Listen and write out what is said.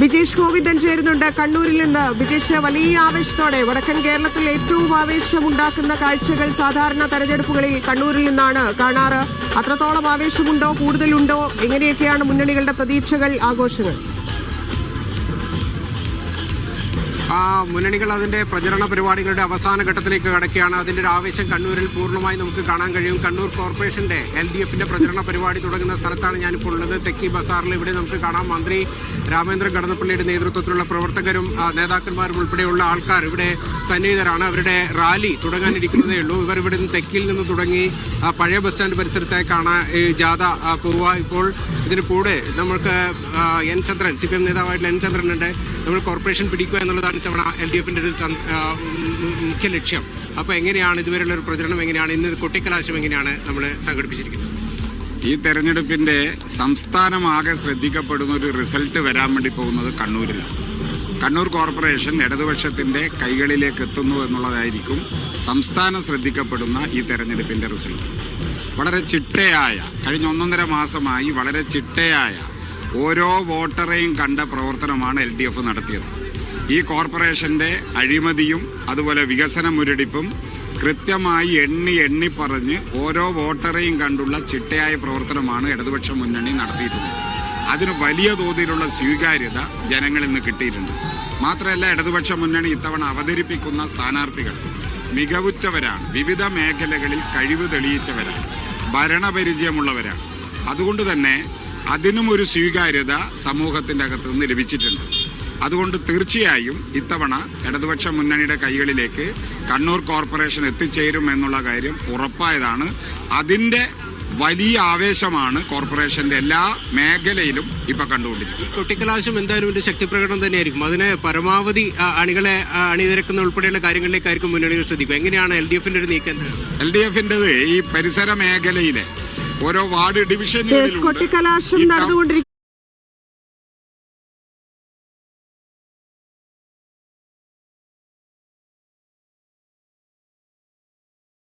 ബിജേഷ് ഗോവിന്ദൻ ചേരുന്നുണ്ട് കണ്ണൂരിൽ നിന്ന് ബിജേഷ് വലിയ ആവേശത്തോടെ വടക്കൻ കേരളത്തിൽ ഏറ്റവും ആവേശമുണ്ടാക്കുന്ന കാഴ്ചകൾ സാധാരണ തെരഞ്ഞെടുപ്പുകളിൽ കണ്ണൂരിൽ നിന്നാണ് കാണാറ്. അത്രത്തോളം ആവേശമുണ്ടോ കൂടുതലുണ്ടോ എങ്ങനെയൊക്കെയാണ് മുന്നണികളുടെ പ്രതീക്ഷകൾ ആഘോഷങ്ങൾ? ആ മുന്നണികൾ അതിന്റെ പ്രചരണ പരിപാടികളുടെ അവസാന ഘട്ടത്തിലേക്ക് കടക്കുകയാണ്. അതിന്റെ ഒരു ആവേശം കണ്ണൂരിൽ പൂർണമായി നമുക്ക് കാണാൻ കഴിയും. കണ്ണൂർ കോർപ്പറേഷന്റെ എൽ ഡി എഫിന്റെ പ്രചരണ പരിപാടി തുടങ്ങുന്ന സ്ഥലത്താണ് ഞാനിപ്പോൾ ഉള്ളത്. തെക്കി ബസാറിൽ ഇവിടെ നമുക്ക് കാണാം. മന്ത്രി രാമേന്ദ്രൻ കടന്നപ്പള്ളിയുടെ നേതൃത്വത്തിലുള്ള പ്രവർത്തകരും നേതാക്കന്മാരും ഉൾപ്പെടെയുള്ള ആൾക്കാർ ഇവിടെ സന്നിഹിതരാണ്. അവരുടെ റാലി തുടങ്ങാനിരിക്കുന്നതേ ഉള്ളൂ. ഇവർ ഇവിടെ നിന്ന് തെക്കിൽ നിന്ന് തുടങ്ങി പഴയ ബസ് സ്റ്റാൻഡ് പരിസരത്തേക്കാണ് ജാഥ പോവുക. ഇപ്പോൾ ഇതിന് കൂടെ നമുക്ക് N Chandran C P M നേതാവായിട്ടുള്ള N Chandran ഉണ്ട് നമ്മൾ കോർപ്പറേഷൻ പിടിക്കുക എന്നുള്ളതാണ് ഇത്തവണ എൽ ഡി എഫിന്റെ ഒരു മുഖ്യ ലക്ഷ്യം. അപ്പോൾ എങ്ങനെയാണ് ഇതുവരെയുള്ള ഒരു പ്രചരണം എങ്ങനെയാണ്? ഇന്ന് കുട്ടിക്കലാശം എങ്ങനെയാണ് നമ്മൾ സംഘടിപ്പിച്ചിരിക്കുന്നത്? ഈ തെരഞ്ഞെടുപ്പിന്റെ സംസ്ഥാനമാകെ ശ്രദ്ധിക്കപ്പെടുന്ന ഒരു റിസൾട്ട് വരാൻ വേണ്ടി പോകുന്നത് കണ്ണൂരിലാണ്. കണ്ണൂർ കോർപ്പറേഷൻ ഇടതുപക്ഷത്തിന്റെ കൈകളിലേക്ക് എത്തുന്നു എന്നുള്ളതായിരിക്കും സംസ്ഥാനം ശ്രദ്ധിക്കപ്പെടുന്ന ഈ തെരഞ്ഞെടുപ്പിന്റെ റിസൾട്ട്. വളരെ ചിട്ടയായ കഴിഞ്ഞ ഒന്നൊന്നര മാസമായി വളരെ ചിട്ടയായ ഓരോ വോട്ടറെയും കണ്ട പ്രവർത്തനമാണ് എൽ ഡി എഫ് നടത്തിയത്. ഈ കോർപ്പറേഷന്റെ അഴിമതിയും അതുപോലെ വികസന മുരടിപ്പും കൃത്യമായി എണ്ണി എണ്ണി പറഞ്ഞ് ഓരോ വോട്ടറെയും കണ്ടുള്ള ചിട്ടയായ പ്രവർത്തനമാണ് ഇടതുപക്ഷ മുന്നണി നടത്തിയിട്ടുള്ളത്. അതിന് വലിയ തോതിലുള്ള സ്വീകാര്യത ജനങ്ങളിൽ നിന്ന് കിട്ടിയിട്ടുണ്ട്. മാത്രമല്ല ഇടതുപക്ഷ മുന്നണി ഇത്തവണ അവതരിപ്പിക്കുന്ന സ്ഥാനാർത്ഥികൾ മികവുറ്റവരാണ്. വിവിധ മേഖലകളിൽ കഴിവ് തെളിയിച്ചവരാണ്. ഭരണപരിചയമുള്ളവരാണ്. അതുകൊണ്ട് തന്നെ അതിനും ഒരു സ്വീകാര്യത സമൂഹത്തിന്റെ അകത്തുനിന്ന് ലഭിച്ചിട്ടുണ്ട്. അതുകൊണ്ട് തീർച്ചയായും ഇത്തവണ ഇടതുപക്ഷ മുന്നണിയുടെ കൈകളിലേക്ക് കണ്ണൂർ കോർപ്പറേഷൻ എത്തിച്ചേരും എന്നുള്ള കാര്യം ഉറപ്പായതാണ്. അതിന്റെ വലിയ ആവേശമാണ് കോർപ്പറേഷന്റെ എല്ലാ മേഖലയിലും ഇപ്പൊ കണ്ടുകൊണ്ടിരിക്കുന്നത്. ഈ കൊട്ടിക്കലാശം എന്തായാലും ഒരു ശക്തി പ്രകടനം തന്നെയായിരിക്കും. അതിന് പരമാവധി അണികളെ അണിനിരക്കുന്ന ഉൾപ്പെടെയുള്ള കാര്യങ്ങളിലേക്കായിരിക്കും മുന്നണികൾ ശ്രദ്ധിക്കുക. എങ്ങനെയാണ് എൽ ഡി എഫിന്റെ ഒരു നീക്കം? എൽ ഡി എഫിന്റേത് ഈ പരിസര മേഖലയിലെ ഓരോ വാർഡ് ഡിവിഷൻ ഡിവിഷനുകളിലും കൊട്ടിക്കലാശം നടന്നുകൊണ്ടിരിക്കും